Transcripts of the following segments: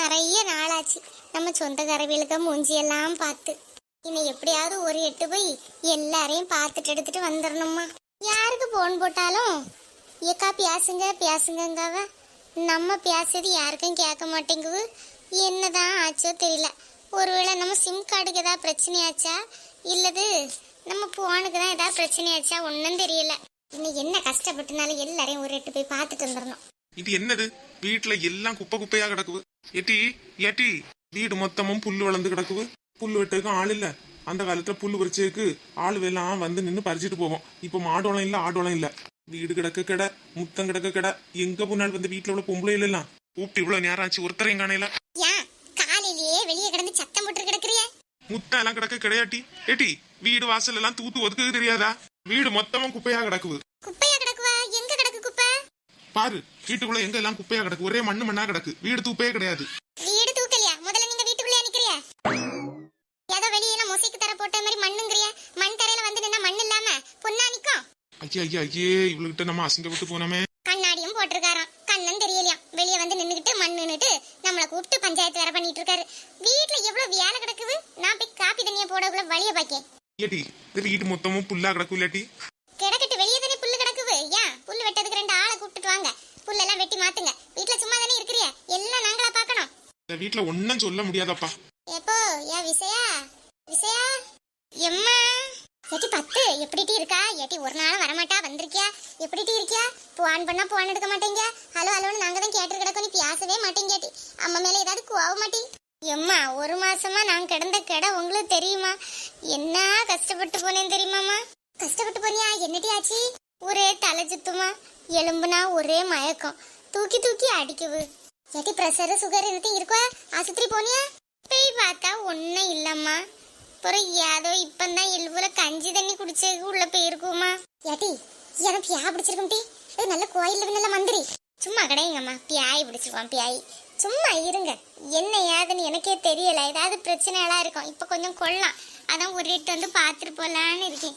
நிறைய நாளாச்சு. நம்ம சொந்தக்காரவிகளுக்கு மூஞ்சியெல்லாம் பார்த்து. இன்னும் எப்படியாவது ஒரு எட்டு போய் எல்லாரையும் பார்த்துட்டு எடுத்துட்டு வந்துடணுமா யாருக்கு போன் போட்டாலும்? ஏக்கா பேசுங்க பேசுங்கங்காவ நம்ம பேசுறது யாருக்கும் கேட்க மாட்டேங்குது. என்னதான் ஆச்சோ தெரியல. ஒருவேளை நம்ம சிம் கார்டுக்கு ஏதாவது பிரச்சனையாச்சா? இல்லது நம்ம போனுக்கு தான் ஏதாவது பிரச்சனையாச்சா? ஒன்றும் தெரியல. இன்னும் என்ன கஷ்டப்பட்டுனாலும் எல்லாரையும் ஒரு எட்டு போய் பார்த்துட்டு வந்துடணும் இது என்னது? வீட்டுல எல்லாம் குப்பை குப்பையா கிடக்குது. ஏட்டி ஏட்டி வீடு மொத்தமும் புல்லு வளர்ந்து கிடக்குது. புல்லு வெட்டதுக்கும் ஆள் இல்ல. அந்த காலத்துல புல்லு பறிச்சதுக்கு ஆள் எல்லாம் வந்து நின்று பறிச்சுட்டு போவோம். இப்ப மாடோளம் இல்ல ஆடோளம் இல்ல. வீடு கிடக்க கடை முத்தம் கிடக்க கடை. எங்க போனாலும் வந்து வீட்டுல உள்ள பொம்பளை எல்லாம்? கூப்பிட்டு இவ்வளவு நேரம் ஆச்சு ஒருத்தரையும் காணையில காலையிலேயே வெளியே கிடந்து சத்தம் போட்டு கிடக்குறிய? முத்தம் எல்லாம் கிடக்க கிடையாட்டி. ஏட்டி வீடு வாசல் எல்லாம் தூத்து ஒதுக்கு தெரியாதா? வீடு மொத்தமும் குப்பையா கிடக்குது குப்பையா கிடக்குவா எங்க கிடக்கு குப்பை பாரு வீட்டுக்குள்ள எங்க எல்லாம் குப்பையா கிடக்கு? ஒரே மண்ணு மண்ணா கிடக்கு. வீடு தூப்பே கிடையாது. வீடு தூக்கலையா? முதல்ல நீங்க வீட்டுக்குள்ளே நிக்கிறியா? ஏதோ வெளியில மொசைக்கு தர போட்ட மாதிரி மண்ணுங்கிறியா? மண் தரையில வந்து நின்னா மண் இல்லாம பொண்ணா நிக்கும். ஐயா ஐயா ஐயே இவளுகிட்ட நம்ம அசிங்கப்பட்டு போனோமே. கண்ணாடியும் போட்டிருக்காராம். கண்ணன் தெரியலையாம். வெளியே வந்து நின்னுகிட்டு மண் நின்னுட்டு நம்மளை கூப்பிட்டு பஞ்சாயத்து வேற பண்ணிட்டு இருக்காரு வீட்டுல எவ்வளவு வேலை கிடக்குது? நான் போய் காப்பி தண்ணியை போடக்குள்ள வழிய பாக்கேன். இந்த வீட்டு மொத்தமும் புல்லா கிடக்கும் இல்லாட்டி கிடக்கட்டு வெளியே தானே புல்லு கிடக்குது ஏன் புல்லு வெட்டதுக்கு ரெண்டு ஆளை கூப்பிட்டு வாங்க புல்லெல்லாம் வெட்டி மாத்துங்க வீட்டுல சும்மா தானே இருக்கிறியா எல்லாம் நாங்களா பார்க்கணும் இந்த வீட்டுல ஒன்னும் சொல்ல முடியாதப்பா. எப்போ யா விசயா? விசயா? எம்மா? ஏட்டி பத்து எப்படிட்டி இருக்கா? ஏட்டி ஒரு நாள் வரமாட்டா வந்திருக்கியா? எப்படிட்டி இருக்கியா? போன் பண்ணா போன் எடுக்க மாட்டேங்க. ஹலோ ஹலோன்னு நாங்க தான் கேட்டு கிடக்கோம் நீ பேசவே மாட்டேங்கட்டி அம்மா மேல ஏதாவது கோவ மாட்டி. எம்மா ஒரு மாசமா நான் கிடந்த கடை உங்களுக்கு தெரியுமா? என்ன கஷ்டப்பட்டு போனேன் தெரியுமாமா கஷ்டப்பட்டு போனியா? என்னடி ஆச்சு? ஒரே தலை சுத்துமா? எலும்புனா ஒரே மயக்கம். தூக்கி தூக்கி அடிக்குது. ஏட்டி ப்ரெஷர் சுகர் என்னத்தையும் இருக்கா? ஆஸ்பத்திரி போனியா? போய் பார்த்தா ஒன்றும் இல்லம்மா. அப்புறம் ஏதோ இப்போ தான் எலும்புல கஞ்சி தண்ணி குடிச்சதுக்கு உள்ள போயிருக்குமா. ஏட்டி எனக்கு பியா பிடிச்சிருக்கும் டி. இது நல்ல கோயில் நல்ல மந்திரி சும்மா கிடையாங்கம்மா. Pyay பிடிச்சிருவான் Pyay. சும்மா இருங்க. என்ன ஏதுன்னு எனக்கே தெரியல. ஏதாவது பிரச்சனையெல்லாம் இருக்கும். இப்போ கொஞ்சம் கொள்ளலாம். அதான் ஒரு எட்டு வந்து பார்த்துட்டு போகலான்னு இருக்கேன்.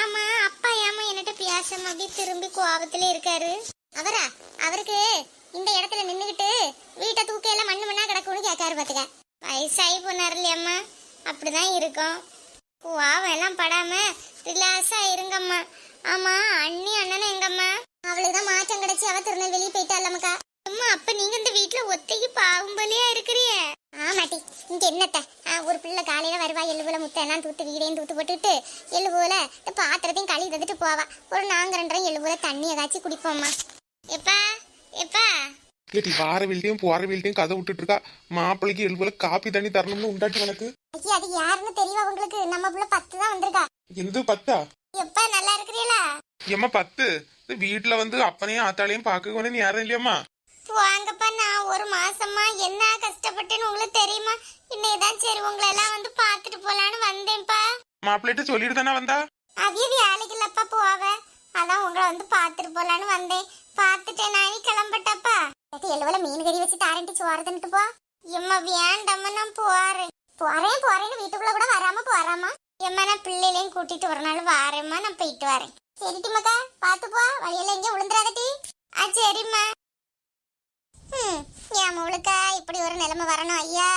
ஆமா அப்பா ஏமா என்கிட்ட பேசாம அப்படியே திரும்பி கோபத்துல இருக்காரு. அவரா? அவருக்கு? இந்த இடத்துல நின்றுக்கிட்டு வீட்டை தூக்க எல்லாம் மண்ணு மண்ணா கிடக்கும்னு கேட்காரு பார்த்துக்க வயசாகி போனார் இல்லையம்மா அப்படிதான் இருக்கும். கோவம் எல்லாம் படாம ரிலாக்ஸா இருங்கம்மா. ஆமா அண்ணி அண்ணனும் எங்கம்மா? அவளுக்கு தான் மாற்றம் கிடைச்சி அவ திருநெல்வேலி போயிட்டாலம்மாக்கா அம்மா அப்ப நீங்க இந்த வீட்டுல ஒத்தைக்கு பாவம் போலியா இருக்கிறிய ஆமாட்டி இங்க என்னத்த? ஆ, ஒரு பிள்ளை காலையில வருவா எள்ளுபோல முட்டை எல்லாம் தூத்து வீடையும் தூத்து போட்டுட்டு எள்ளுபோல இந்த பாத்திரத்தையும் கழுவி தந்துட்டு போவா. ஒரு நாங்க ரெண்டரையும் எள்ளுபோல தண்ணியை ஏதாச்சும் குடிப்போம்மா. எப்பா எப்பா ஏட்டி வார வீட்லயும் போற வீட்லயும் கதை விட்டுட்டு இருக்கா மாப்பிள்ளைக்கு எழுபுல காப்பி தண்ணி தரணும்னு உண்டாட்டி உனக்கு. ஐயா அது யாருன்னு தெரியுமா உங்களுக்கு? நம்ம புள்ள பத்து தான் வந்திருக்கா. எந்த பத்தா? எப்பா நல்லா இருக்கிறீங்களா ஏம்மா பத்து? இந்த வீட்டுல வந்து அப்பனையும் ஆத்தாளையும் கொண்டு யாரும் இல்லையம்மா? வாங்கப்பா நான் ஒரு மாசமா என்ன கஷ்டப்பட்டேன்னு உங்களுக்கு தெரியுமா? இன்னைதான் சரி உங்களை எல்லாம் வந்து பார்த்துட்டு போலான்னு வந்தேன்ப்பா. மாப்பிள்ளைகிட்ட சொல்லிட்டு தானே வந்தா? அவிய வேலைக்கு இல்லப்பா போவ. அதான் உங்களை வந்து பார்த்துட்டு போலான்னு வந்தேன். பார்த்துட்டேன் நான் கிளம்பட்டப்பா எவ்வளவு மீன் கறி வச்சு தாரண்டி சோறு போ. எம்மா வேண்டாம்மா நான் போறேன். போறேன் போறேன்னு வீட்டுக்குள்ள கூட வராம போறாமா எம்மா நான் பிள்ளைகளையும் கூட்டிட்டு ஒரு நாள் வாரேம்மா நான் போயிட்டு வரேன். சரிட்டி மக்கா பார்த்து போ. வழியில எங்க விழுந்துடாதட்டி ஆ சரிம்மா. ம் என் மவளுக்கா இப்படி ஒரு நிலைமை வரணும் ஐயா.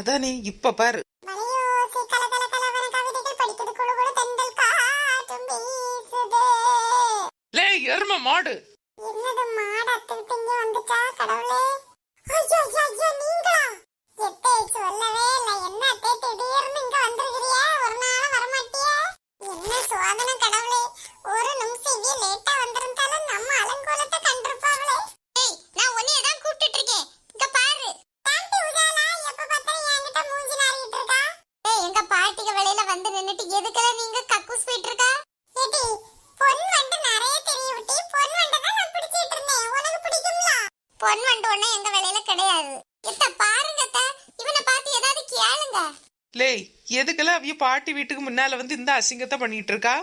அதானே இப்ப பாரு. லே எரும மாடு. எதுக்கெல்லாம் நீங்க கக்கூஸ் போயிட்டு இருக்கா ஏடி பொன் வண்டு நிறைய தெரிய விட்டு பொன் வண்டை தான் நான் பிடிச்சிட்டு இருந்தேன். உனக்கு பிடிக்கும்ல? பொன் வண்டு ஒண்ணு எங்க வேலையில கிடையாது. எத்த பாருங்க அத்தை. இவனை பார்த்து ஏதாவது கேளுங்க. லேய் எதுக்கெல்லாம் அவிய பாட்டி வீட்டுக்கு முன்னால வந்து இந்த அசிங்கத்தை பண்ணிட்டு இருக்கா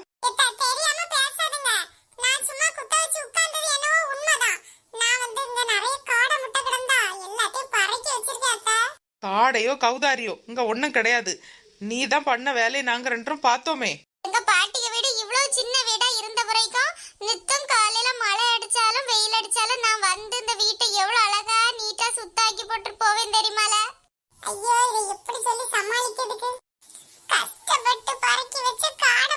காடையோ கௌதாரியோ இங்க ஒண்ணும் கிடையாது. நீ தான் பண்ண வேலையை நாங்க ரெண்டும் பார்த்தோமே. எங்க பாட்டிய வீடு இவ்வளவு சின்ன வீடா இருந்த வரைக்கும் நித்தம் காலையில மழை அடிச்சாலும் வெயில் அடிச்சாலும் நான் வந்து இந்த வீட்டை எவ்வளவு அழகா நீட்டா சுத்தாக்கி போட்டு போவேன் தெரியுமால? ஐயோ இதை எப்படி சொல்லி சமாளிக்கிறதுக்கு? கஷ்டப்பட்டு பறக்கி வச்ச காடை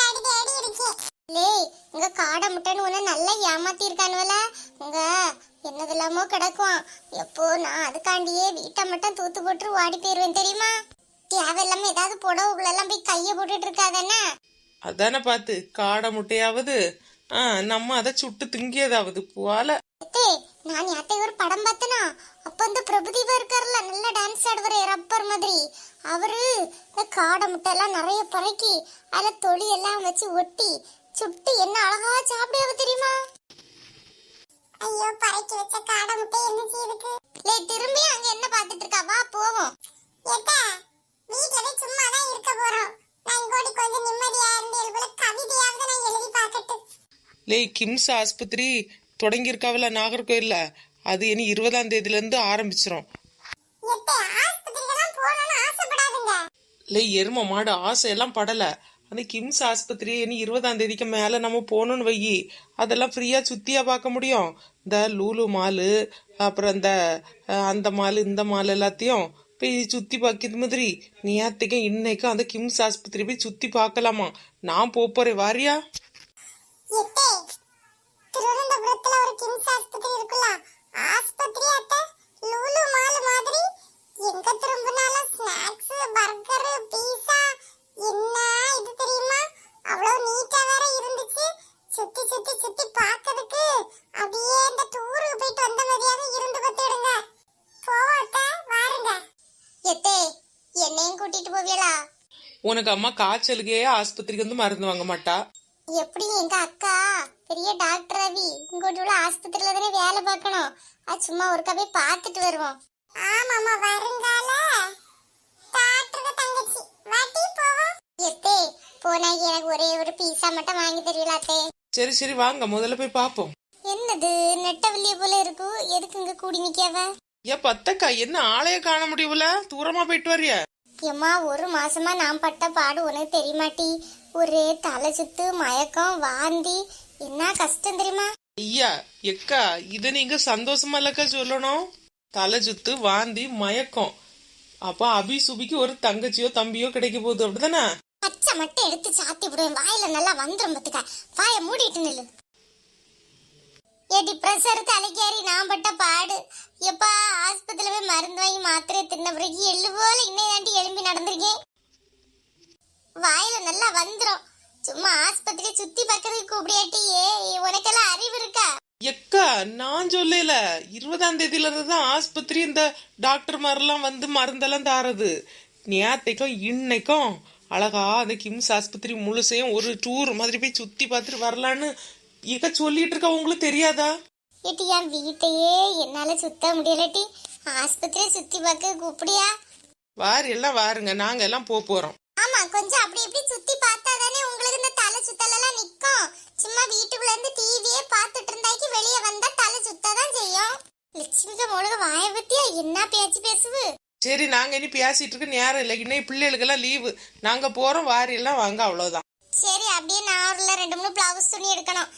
ஆடி தேடி இருக்கேன். லேய், இங்க காடை முட்டைன்னு உன்னை நல்லா ஏமாத்தி இருக்கானுவல இங்க என்னதெல்லாமோ கிடக்கும் எப்போ நான் அதுக்காண்டியே வீட்டை மட்டும் தூத்து போட்டு ஓடி போயிருவேன் தெரியுமா? தேவையில்லாம ஏதாவது புடவுகளெல்லாம் போய் கைய போட்டுட்டு இருக்காதானே அதானே பார்த்து காடை முட்டையாவது ஆ நம்ம அதை சுட்டு திங்கியதாவது போல. நான் யார்கிட்ட ஒரு படம் பார்த்தனா? அப்ப அந்த பிரபுதீபா இருக்காருல்ல நல்ல டான்ஸ் ஆடுவாரு ரப்பர் மாதிரி. அவரு காடை முட்டை எல்லாம் நிறைய பறக்கி அதுல தொளி எல்லாம் வச்சு ஒட்டி சுட்டு என்ன அழகா சாப்பிடுவாங்க தெரியுமா? ஐயோ பறக்கி வச்ச காடை முட்டை என்ன செய்யுதுக்கு லே திரும்பி அங்க என்ன பார்த்துட்டு இருக்கா? வா போவோம். ஏட்டா வீட்ல சும்மா தான் இருக்க? லேய் கிம்ஸ் ஆஸ்பத்திரி தொடங்கியிருக்காவில நாகர்கோயில்ல. அது இனி இருபதாம் தேதியில இருந்து ஆரம்பிச்சிரும் லேய் எரும மாடு ஆசையெல்லாம் படல. அந்த கிம்ஸ் ஆஸ்பத்திரி இனி இருபதாம் தேதிக்கு மேல நம்ம போகணும்னு வையி. அதெல்லாம் ஃப்ரீயா சுத்தியா பார்க்க முடியும். இந்த லூலு மாலு அப்புறம் இந்த அந்த மாலு இந்த மால் எல்லாத்தையும் போய் சுத்தி பார்க்கிது மாதிரி. நேற்றுக்கும் இன்னைக்கும் அந்த கிம்ஸ் ஆஸ்பத்திரி போய் சுத்தி பார்க்கலாமா? நான் போப் போறேன் வாரியா? உனக்கு அம்மா காய்ச்சலுக்கே ஆஸ்பத்திரிக்கு வந்து மருந்து வாங்க மாட்டா. எப்படி எங்க அக்கா? பெரிய டாக்டர் ரவி. இங்கோட்டு உள்ள ஆஸ்பத்திரியில தானே வேலை பார்க்கணும். அது சும்மா ஒருக்கா போய் பார்த்துட்டு வருவோம். ஆமாமா வருங்கால. டாக்டர் தங்கச்சி. வாட்டி போவோம். எத்தே போனா எனக்கு ஒரே ஒரு பீஸா மட்டும் வாங்கி தருவீங்களாத்தே சரி சரி வாங்க. முதல்ல போய் பார்ப்போம். என்னது நெட்டவள்ளிய போல இருக்கு. எதுக்கு இங்க கூடி நிக்காவ ஏன் பத்தக்கா என்ன ஆளைய காண முடியல தூரமா போயிட்டு வரியா எம்மா ஒரு மாசமா நான் பட்ட பாடு உனக்கு தெரியுமாட்டி. ஒரே தலை சுத்து மயக்கம் வாந்தி. என்ன கஷ்டம் தெரியுமா? ஐயா எக்கா இத நீங்க சந்தோஷமா இல்லக்கா சொல்லணும். தலை சுத்து வாந்தி மயக்கம். அப்ப அபி சுபிக்கு ஒரு தங்கச்சியோ தம்பியோ கிடைக்க போகுது அப்படிதானே பச்சை மட்டும் எடுத்து சாத்தி விடுவேன். வாயில நல்லா வந்துரும் பத்துக்க. வாய மூடிட்டு நில்லு. ஏடி பிரஷர் தலைக்கேறி நான் பட்ட பாடு. எப்பா ஆஸ்பத்திரியில போய் மருந்து வாங்கி மாத்திரை தின்ன பிறகு எள்ளு போல இன்னும் தாண்டி எலும்பி நடந்திருக்கேன். வாயில நல்லா வந்துரும். சும்மா ஆஸ்பத்திரியை சுத்தி பார்க்கறதுக்கு கூப்பிடியாட்டியே. உனக்கெல்லாம் அறிவு இருக்கா? எக்கா நான் சொல்லல. இருபதாம் தேதியில இருந்து தான் ஆஸ்பத்திரி இந்த டாக்டர் மாதிரிலாம் வந்து மருந்தெல்லாம் தாரது. நேத்தைக்கும் இன்னைக்கும் அழகா அந்த கிம்ஸ் ஆஸ்பத்திரி முழுசையும் ஒரு டூர் மாதிரி போய் சுத்தி பார்த்துட்டு வரலான்னு இக்க சொல்லிட்டு இருக்கா உங்களுக்கு தெரியாதா? ஏட்டி என் வீட்டையே என்னால சுத்த முடியலட்டி. ஆஸ்பத்திரியை சுத்தி பார்க்க கூப்பிடியா? வாரு எல்லாம் வாருங்க. நாங்க எல்லாம் போக போறோம். ஆமா கொஞ்சம் அப்படி இப்படி சுத்தி பார்த்தா தானே உங்களுக்கு இந்த தலை சுத்தல் எல்லாம் நிக்கும். சும்மா வீட்டுக்குள்ள இருந்து டிவியே பார்த்துட்டு இருந்தாக்கி வெளியே வந்தா தலை சுத்ததான் செய்யும். லட்சுமிக்கு முழுக வாய பத்தியா என்ன பேச்சு பேசுவு சரி நாங்க இனி பேசிட்டு இருக்க நேரம் இல்லை. இன்னும் பிள்ளைகளுக்கெல்லாம் லீவு நாங்க போறோம் வாரி எல்லாம் வாங்க அவ்வளவுதான். சரி அப்படியே நார்ல ரெண்டு மூணு பிளவுஸ் துணி எடுக்கணும்.